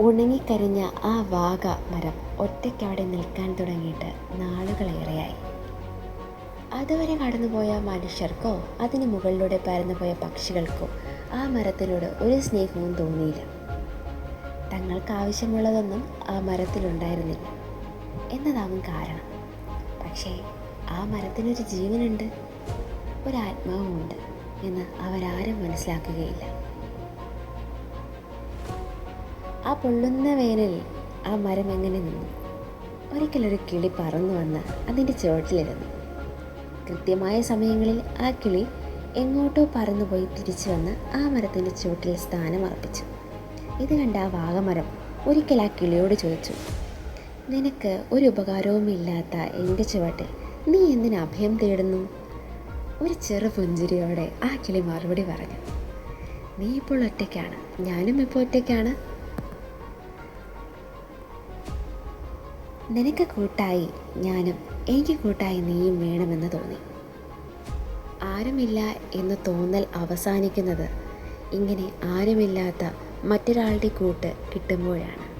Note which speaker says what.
Speaker 1: ഉണങ്ങിക്കരിഞ്ഞ ആ വാഗ മരം ഒറ്റയ്ക്കവിടെ നിൽക്കാൻ തുടങ്ങിയിട്ട് നാളുകളേറെയായി. അതുവരെ കടന്നുപോയ മനുഷ്യർക്കോ അതിന് മുകളിലൂടെ പരന്നുപോയ പക്ഷികൾക്കോ ആ മരത്തിനോട് ഒരു സ്നേഹവും തോന്നിയില്ല. തങ്ങൾക്ക് ആവശ്യമുള്ളതൊന്നും ആ മരത്തിലുണ്ടായിരുന്നില്ല. എന്നതാവും കാരണം. പക്ഷേ ആ മരത്തിനൊരു ജീവനുണ്ട്. ഒരാത്മാവുമുണ്ട് എന്ന് അവരാരും മനസ്സിലാക്കുകയില്ല. ആ പൊള്ളുന്ന വേനലിൽ ആ മരം എങ്ങനെ നിന്നു? ഒരിക്കലൊരു കിളി പറന്നു വന്ന് അതിന്റെ ചുവട്ടിലിരുന്നു. കൃത്യമായ സമയങ്ങളിൽ ആ കിളി എങ്ങോട്ടോ പറന്നുപോയി തിരിച്ചു വന്ന് ആ മരത്തിന്റെ ചുവട്ടിൽ സ്ഥാനം അർപ്പിച്ചു. ഇത് കണ്ട ആ വാഗമരം ഒരിക്കൽ ആ കിളിയോട് ചോദിച്ചു നിനക്ക് ഒരു ഉപകാരവും ഇല്ലാത്ത എന്റെ ചുവട്ടിൽ നീ എന്തിനു അഭയം തേടുന്നു? ഒരു ചെറു പുഞ്ചിരിയോടെ ആ കിളി മറുപടി പറഞ്ഞു നീ ഇപ്പോൾ ഒറ്റയ്ക്കാണ് ഞാനും ഇപ്പോൾ ഒറ്റയ്ക്കാണ്. നിനക്ക് കൂട്ടായി ഞാനും എനിക്ക് കൂട്ടായി നീയും വേണമെന്ന് തോന്നി. ആരുമില്ല എന്ന് തോന്നൽ അവസാനിക്കുന്നത് ഇങ്ങനെ ആരുമില്ലാത്ത മറ്റൊരാളുടെ കൂട്ട് കിട്ടുമ്പോഴാണ്.